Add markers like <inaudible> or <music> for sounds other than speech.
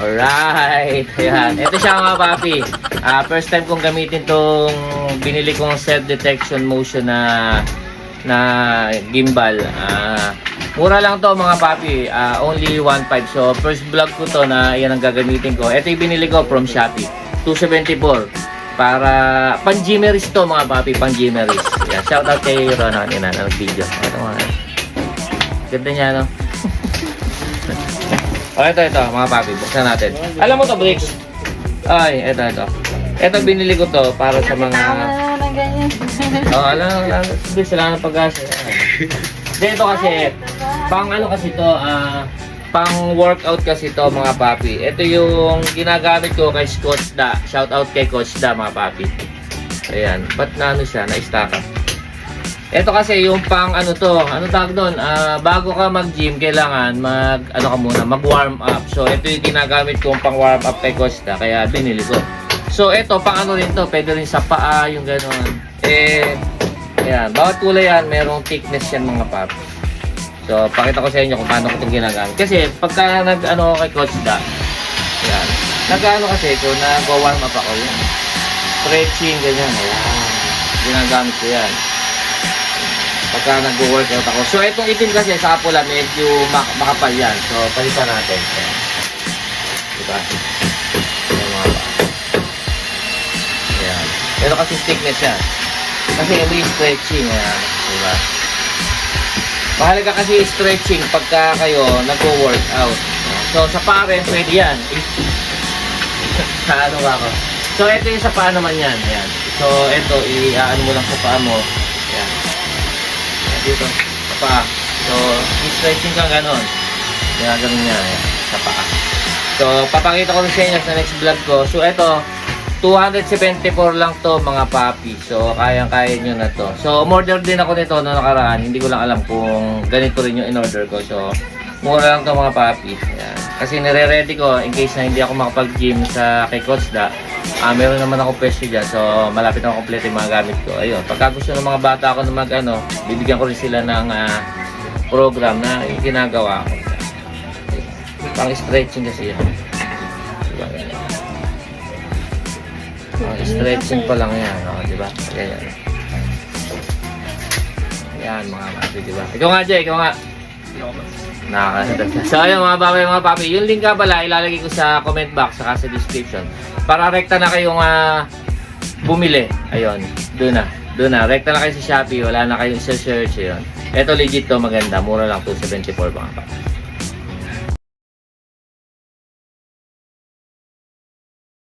Alright. Ayan. Ito siya mga papi. Ah, first time kong gamitin tong binili kong self-detection motion na na gimbal. Ah, mura lang to mga papi. Ah, only 1.5. So, first vlog ko to na yan ang gagamitin ko. Ito yung binili ko from Shopee. 274. Para pang Jimeris to mga papi, pang Jimeris. Yeah, shout out kay Ronan yun na nag-video. Ito mga Ganda niya, no? <laughs> oh, ito, ito, mga papi. Buksan natin. Alam mo to, Bricks? Ay, ito, ito. Ito, binili ko to para sa mga... Na ganyan. <laughs> Oh, alam, alam. Hindi, sila ng pag-asa. Hindi, ito kasi, pang ano kasi to, ah, pang workout kasi to mga papi. Ito yung ginagamit ko kay Coach Da. Shout out kay Coach Da mga papi. Ayan, ba't na ano siya, na-stack up? Ito kasi yung pang ano to, ano tawag doon, ah, bago ka mag-gym, kailangan mag, ano ka muna, mag-warm up. So, ito yung ginagamit kong pang warm up kay Costa, kaya binili ko. So, ito, pang ano rin to, pwede rin sa paa, yung gano'n. Eh, ayan, bawat kulay yan, merong thickness yan mga pap. So, pakita ko sa inyo kung paano ko itong ginagamit. Kasi, pagka nag-ano kay Da, ayan, nag-ano kasi ko, nag-warm up ako yan. Stretching, ganyan, ayan. Ginagamit ko yan pagka nag-workout ako. So, itong itim kasi sa pula, medyo mak makapal yan. So, palitan natin. Diba? Ayan. Pero kasi thickness yan. Kasi may stretching. Ayan. Diba? Mahalaga kasi stretching pagka kayo nag-workout. So, sa pare, pwede yan. <laughs> sa ano ba ako? So, ito yung sa paa naman yan. Ayan. So, ito, i-ano mo lang sa paa mo. Dito sa paa. So, stretching ka ganon. Ginaganon niya yan, sa paa. So, papakita ko sa inyo sa next vlog ko. So, ito, 274 lang to mga papi. So, kayang-kaya nyo na to. So, umorder din ako nito noong nakaraan. Hindi ko lang alam kung ganito rin yung in-order ko. So, mura lang to mga papi. Ayan. Kasi nire-ready ko in case na hindi ako makapag-gym sa kay Coach Da. Ah, meron naman ako pwesto dyan. So, malapit na kompleto yung mga gamit ko. Ayun. Pagka gusto ng mga bata ako na mag, ano, bibigyan ko rin sila ng ah, program na ginagawa ko. Pang stretching kasi yan. Diba? Pang stretching pa lang yan. Oh, diba? Ganyan. Yan mga papi, diba? Ikaw nga, Jay. Ikaw nga. Nakakasada. So ayun mga papi, mga papi. Yung link nga pala, ilalagay ko sa comment box saka sa description. Para rekta na kayong ah, bumili. Ayun, doon na. Doon na. Rekta na kayo sa Shopee. Wala na kayong isa search. Ayun. Ito legit to maganda. Mura lang to 74 mga papi.